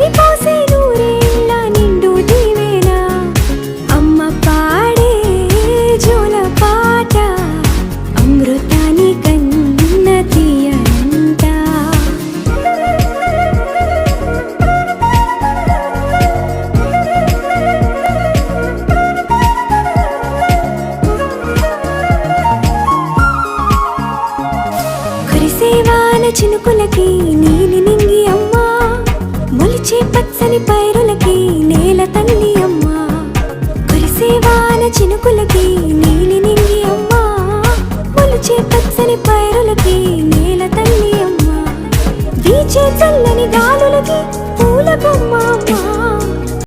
ఊపిరి నూరేళ్ళ నిండు దీవేనా. అమ్మ పాడే జోల పాట అమృతాని కన్న చినుకులకి నీ పచ్చని పైరులకి నేల తల్లి అమ్మా. కురిసేవాన చినుకులకి నీలి నింగి అమ్మా. మొలిచే పచ్చని పైరులకి నేల తల్లి అమ్మా. వీచే చల్లని గాలులకి